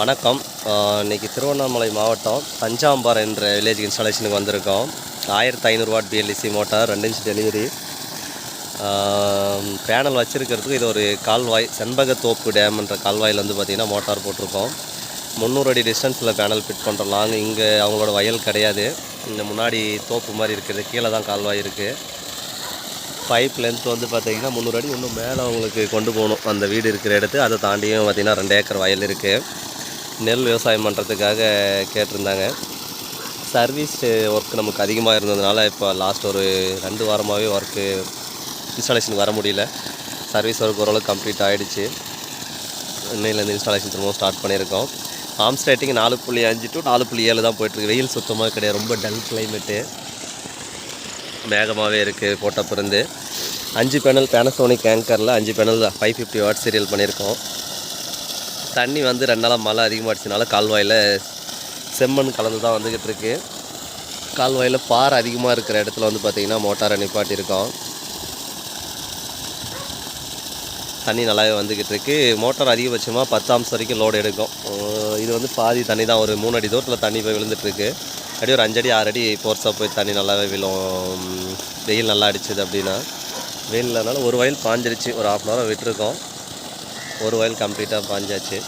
வணக்கம். இன்றைக்கி இன்னைக்கு திருவண்ணாமலை மாவட்டம் தஞ்சாம்பார் என்ற வில்லேஜ் இன்ஸ்டாலேஷனுக்கு வந்திருக்கோம். ஆயிரத்தி ஐநூறு வாட் மோட்டார் ரெண்டு இன்ச் டெலிவரி பேனல் வச்சுருக்கிறதுக்கு இது ஒரு கால்வாய் செண்பகத்தோப்பு டேம்ன்ற கால்வாயில் வந்து பார்த்திங்கன்னா மோட்டார் போட்டிருக்கோம். முந்நூறு அடி டிஸ்டன்ஸில் பேனல் ஃபிட் பண்ணுறோம் நாங்கள் இங்கே அவங்களோட வயல் கிடையாது. இந்த முன்னாடி தோப்பு மாதிரி இருக்குது. கீழே தான் கால்வாய் இருக்குது பைப் லென்த் வந்து பார்த்தீங்கன்னா முந்நூறு அடி. இன்னும் மேலே அவங்களுக்கு கொண்டு போகணும். அந்த வீடு இருக்கிற இடத்து அதை தாண்டியும் பார்த்தீங்கன்னா ரெண்டு ஏக்கர் வயல் இருக்குது நெல் விவசாயம் பண்ணுறதுக்காக கேட்டிருந்தாங்க. சர்வீஸ் ஒர்க் நமக்கு அதிகமாக இருந்ததுனால இப்போ லாஸ்ட் ஒரு ரெண்டு வாரமாகவே ஒர்க்கு இன்ஸ்டாலேஷனுக்கு வர முடியல. சர்வீஸ் ஒர்க் ஓரளவுக்கு கம்ப்ளீட் ஆகிடுச்சு இன்னையிலேருந்து இன்ஸ்டாலேஷன் திரும்பவும் ஸ்டார்ட் பண்ணியிருக்கோம். ஆம் ஸ்டேட்டிங் நாலு புள்ளி அஞ்சு டு நாலு புள்ளி ஏழு தான் போயிட்டுருக்கு வெயில் சுத்தமாக கிடையாது. ரொம்ப டல் கிளைமேட்டு மேகமாகவே இருக்குது போட்டப்பிருந்து அஞ்சு பேனல் பேனசோனிக் ஆங்கரில் அஞ்சு panel five fifty watt serial பண்ணியிருக்கோம். தண்ணி வந்து ரெண்டு நாளாக மழை அதிகமாகிடுச்சுனால கால்வாயில் செம்மண் கலந்து தான் வந்துக்கிட்டு இருக்கு. கால்வாயில் பாறை அதிகமாக இருக்கிற இடத்துல வந்து பார்த்திங்கன்னா மோட்டாரை நிப்பாட்டியிருக்கோம். தண்ணி நல்லாவே வந்துக்கிட்டு இருக்கு. மோட்டார் அதிகபட்சமாக பத்து அம்சம் வரைக்கும் லோடு எடுக்கும். இது வந்து பாதி தண்ணி தான். ஒரு மூணு அடி தூரத்தில் தண்ணி போய் விழுந்துட்டுருக்கு அப்படியே ஒரு அஞ்சடி ஆறு அடி ஃபோர்ஸாக போய் தண்ணி நல்லாவே விழும். வெயில் நல்லா அடிச்சுது அப்படின்னா. வெயில் இல்லைனாலும் ஒரு வயல் பாஞ்சிருச்சு. ஒரு ஆஃப் அன் ஹவர் விட்டுருக்கோம். ஒரு வயல் கம்ப்ளீட்டாக பாஞ்சாச்சு.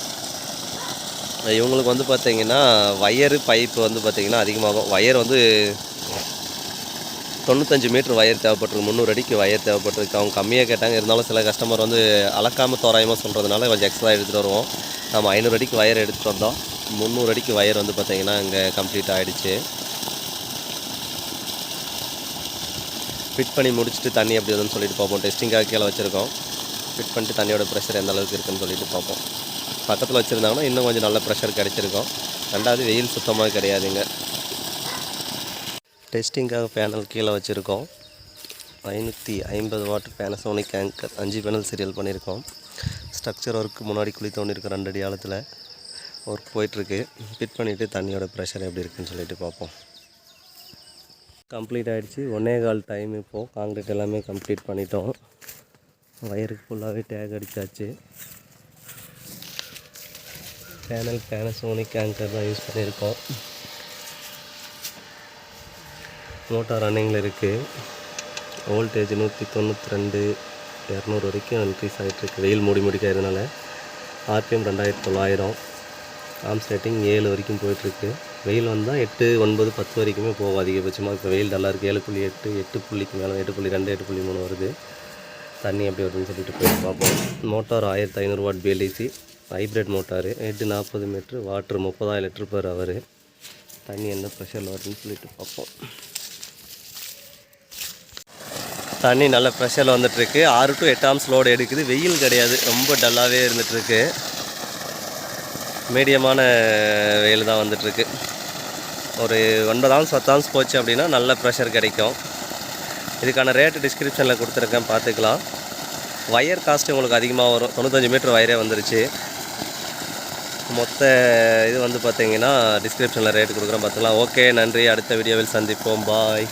இவங்களுக்கு வந்து பார்த்திங்கன்னா வயரு பைப்பு வந்து பார்த்திங்கன்னா அதிகமாகும். வயர் வந்து தொண்ணூத்தஞ்சு மீட்ரு வயர் தேவைப்பட்டிருக்கு. முந்நூறு அடிக்கு வயர் தேவைப்பட்டிருக்கு. அவங்க கம்மியாக கேட்டாங்க. இருந்தாலும் சில கஸ்டமர் வந்து அளக்காமல் தோராயமாக சொல்கிறதுனால கொஞ்சம் எக்ஸ்ட்ரா எடுத்துகிட்டு வருவோம். நம்ம ஐநூறு அடிக்கு வயர் எடுத்துகிட்டு வந்தோம். முந்நூறு அடிக்கு வயர் வந்து பார்த்திங்கன்னா இங்கே கம்ப்ளீட் ஆகிடுச்சு ஃபிட் பண்ணி முடிச்சுட்டு தண்ணி எப்படி வருதுன்னு சொல்லிட்டு பார்ப்போம் டெஸ்டிங்காக கீழே வச்சுருக்கோம். ஃபிட் பண்ணிட்டு தண்ணியோட ப்ரெஷர் எந்த அளவுக்கு இருக்குன்னு சொல்லிட்டு பார்ப்போம். பக்கத்தில் வச்சுருந்தாங்கன்னா இன்னும் கொஞ்சம் நல்ல ப்ரெஷர் கிடச்சிருக்கும். ரெண்டாவது வெயில் சுத்தமாக கிடையாதுங்க. டெஸ்டிங்காக பேனல் கீழே வச்சுருக்கோம். ஐநூற்றி ஐம்பது வாட் பேனசோனிக் ஆங்கர் அஞ்சு பேனல் சீரியல் பண்ணியிருக்கோம் ஸ்ட்ரக்சர் ஒர்க்கு முன்னாடி குழி தோண்டிருக்கோம் ரெண்டு அடி ஆழத்தில் ஒர்க் போயிட்டுருக்கு. ஃபிட் பண்ணிவிட்டு தண்ணியோட ப்ரெஷர் எப்படி இருக்குன்னு சொல்லிட்டு பார்ப்போம். கம்ப்ளீட் ஆகிடுச்சு ஒன்னே கால் டைம் இப்போது காங்கிரீட் எல்லாமே கம்ப்ளீட் பண்ணிட்டோம். வயருக்கு ஃபுல்லாகவே டேக் அடித்தாச்சு பேனல் பேனசோனிக் ஆங்கர் தான் யூஸ் பண்ணியிருக்கோம். மோட்டார் ரன்னிங்கில் இருக்குது வோல்டேஜ் நூற்றி தொண்ணூற்றி ரெண்டு இரநூறு வரைக்கும் இன்க்ரீஸ் ஆகிட்டுருக்கு வெயில் மூடி முடிக்கிறதுனால ஆர்பிஎம் ரெண்டாயிரத்தி தொள்ளாயிரம். ஆம் ஸ்டேட்டிங் ஏழு வரைக்கும் போயிட்டுருக்கு. வெயில் வந்தால் எட்டு ஒன்பது பத்து வரைக்குமே போகும் அதிகபட்சமாக இப்போ வெயில் நல்லா இருக்குது ஏழு புள்ளி எட்டு எட்டு புள்ளிக்கு மேலே எட்டு புள்ளி ரெண்டு எட்டு புள்ளி மூணு வருது. தண்ணி எப்படி வருதுன்னு சொல்லிட்டு போய் பார்ப்போம். மோட்டார் ஆயிரத்தி ஐநூறு வாட் பிஎல்இசி ஹைப்ரிட் மோட்டாரு. ஹெட்டு நாற்பது மீட்ரு வாட்ரு முப்பதாயிரம் லிட்ரு பேர் அவர் தண்ணி எந்த ப்ரெஷரில் வருதுன்னு சொல்லிட்டு பார்ப்போம். தண்ணி நல்ல ப்ரெஷரில் வந்துட்டுருக்கு. ஆறு டு எட்டு ஆம்ஸ் லோடு எடுக்குது. வெயில் கிடையாது. ரொம்ப டல்லாகவே இருந்துகிட்ருக்கு மீடியமான வெயில் தான் வந்துட்டுருக்கு. ஒரு ஒன்பது ஆம்ஸ் பத்து ஆம்ஸ் போச்சு அப்படின்னா நல்ல ப்ரெஷர் கிடைக்கும். இதுக்கான ரேட்டு டிஸ்கிரிப்ஷனில் கொடுத்துருக்கேன் பார்த்துக்கலாம். ஒயர் காஸ்ட் உங்களுக்கு அதிகமாக வரும். தொண்ணூத்தஞ்சு மீட்டர் வயரே வந்துருச்சு. மொத்த இது வந்து பார்த்தீங்கன்னா டிஸ்கிரிப்ஷனில் ரேட்டு கொடுக்குறேன் பார்த்துக்கலாம். ஓகே நன்றி. அடுத்த வீடியோவில் சந்திப்போம். பாய்